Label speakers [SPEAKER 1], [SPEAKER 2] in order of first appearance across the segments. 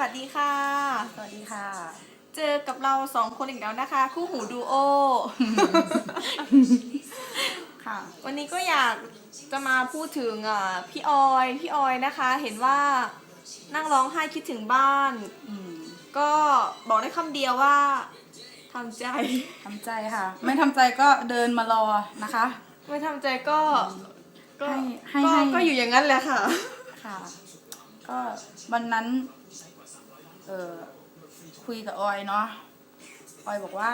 [SPEAKER 1] วัสดีค่ะ
[SPEAKER 2] สวัสดีค่ะ
[SPEAKER 1] เจอกับเราสองคนอีกแล้วนะคะ คู่หูดูโอ
[SPEAKER 2] ค่ะ
[SPEAKER 1] วันนี้ก็อยากจะมาพูดถึงอะพี่ออยพี่ออยนะคะ เห็นว่านั่งร้องไห้คิดถึงบ้าน
[SPEAKER 2] อืม
[SPEAKER 1] ก็บอกได้คำเดียวว่าทำใจ
[SPEAKER 2] ทำใจค่ะ ไม่ทำใจก็เดินมารอนะคะ
[SPEAKER 1] ไม่ทำใจก็ก็
[SPEAKER 2] ให้ให้
[SPEAKER 1] ก็
[SPEAKER 2] ให้
[SPEAKER 1] ก็อยู่อย่างนั้นแหละค่ะ
[SPEAKER 2] ค่ะ ก็วันนั้น เออคุยกับออยเนาะออยบอกว่า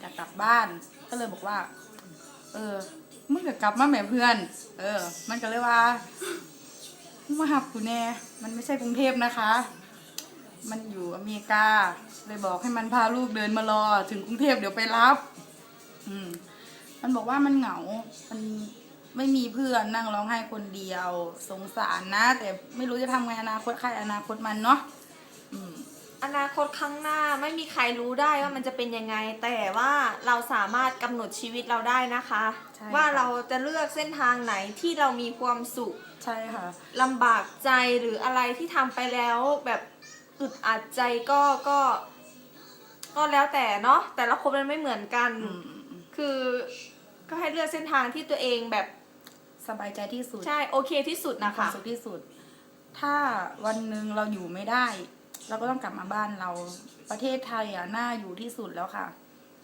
[SPEAKER 2] อยากกลับบ้าน ก็เลยบอกว่า เออมึงจะกลับมาแหม่เพื่อน เออ มันก็เลยว่ามึงมาหับกูแน่ มันไม่ใช่กรุงเทพนะคะ มันอยู่อเมริกา เลยบอกให้มันพาลูกเดินมารอ ถึงกรุงเทพเดี๋ยวไปรับ อืม มันบอกว่ามันเหงา มัน ไม่มีเพื่อนนั่งร้องไห้คนเดียว สงสารนะ แต่ไม่รู้จะทำไงอนาคตใครอนาคตมันเนาะอืม
[SPEAKER 1] อนาคตข้างหน้าไม่มีใครรู้ได้ว่ามันจะเป็นยังไง แต่ว่าเราสามารถกำหนดชีวิตเราได้นะคะ
[SPEAKER 2] ใช่
[SPEAKER 1] ว่า
[SPEAKER 2] ค่ะ
[SPEAKER 1] เราจะเลือกเส้นทางไหนที่เรามีความสุข
[SPEAKER 2] ใช่ค่ะ
[SPEAKER 1] ลำบากใจหรืออะไรที่ทำไปแล้ว แบบอึดอัดใจก็ก็ ก็แล้วแต่เนาะแต่ละคนมันไม่เหมือนกัน
[SPEAKER 2] อืม
[SPEAKER 1] คือก็ให้เลือกเส้นทางที่ตัวเองแบบ
[SPEAKER 2] สบายใจที่สุด
[SPEAKER 1] ใช่โอเคที่สุดนะ
[SPEAKER 2] ความ
[SPEAKER 1] คะ
[SPEAKER 2] สุขที่สุด ถ้าวันหนึ่งเราอยู่ไม่ได้ เราก็ต้องกลับมาบ้านเราประเทศไทยอะน่าอยู่ที่สุดแล้วค่ะ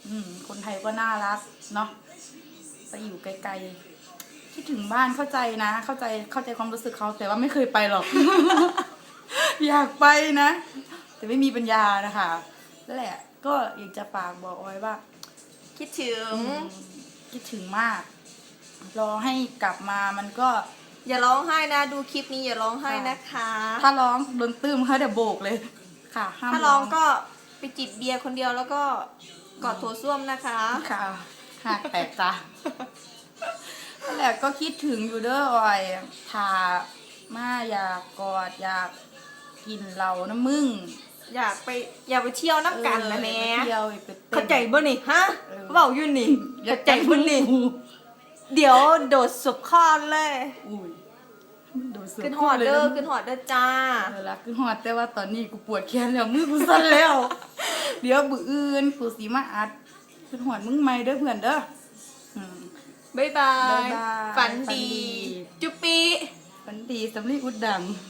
[SPEAKER 2] อืม คนไทยก็น่ารักเนาะไปอยู่ไกลๆคิดถึงบ้านเข้าใจนะ เข้าใจเข้าใจความรู้สึกเขาแต่ว่าไม่เคยไปหรอก อยากไปนะ แต่ไม่มีปัญญานะคะนั่นแหละ ก็อยากจะฝากบอกเอาไว้ว่า
[SPEAKER 1] คิดถึง
[SPEAKER 2] อืมคิดถึงมาก รอให้กลับมามันก็
[SPEAKER 1] อย่าร้องไห้นะ ดูคลิปนี้อย่าร้องไห้นะคะ
[SPEAKER 2] ถ้าร้องโดนตื้มเขาเดี๋ยวโบกเลยค่ะห้าม
[SPEAKER 1] ถ้าร้องก็ไปจิบเบียร์คนเดียวแล้วก็กอดโถส้วมนะคะ
[SPEAKER 2] ค่ะหักแตกจ้ะนั่นแหละก็คิดถึงอยู่เด้อออยทามาอยากกอดอยากกินเหล้าน้ำมึง
[SPEAKER 1] อยากไปอยากไปเที่ยวน้ำกันแล้วแหม่
[SPEAKER 2] เออไปเที่ยวไปต้น
[SPEAKER 1] เข้าใจบ่นี่ฮะ
[SPEAKER 2] เออ
[SPEAKER 1] เบาอยู่นี่เข้าใจบ่นี่ เดี๋ยวโดดสุบคอนเลย
[SPEAKER 2] อุ้ยโดนเสื
[SPEAKER 1] ขึ้นหอดเด้อ
[SPEAKER 2] คู่ลยะ
[SPEAKER 1] ขึ้นหอดเด้อจ้า
[SPEAKER 2] เออละขึ้นหอดแต่ว่าตอนนี้กูปวดแขนแล้วมือกูสั่นแล้ว เดี๋ยวบืออื่นกูสีมาอัดขึ้นหอดมึงไม่เด้อเพื่อนเด้ออืม
[SPEAKER 1] บ๊ายบา
[SPEAKER 2] บ๊าย
[SPEAKER 1] ย
[SPEAKER 2] บาย
[SPEAKER 1] ฝัน
[SPEAKER 2] ฝันดี
[SPEAKER 1] ดี จุ๊ปปี
[SPEAKER 2] ฝันดีสำลีอุดดัง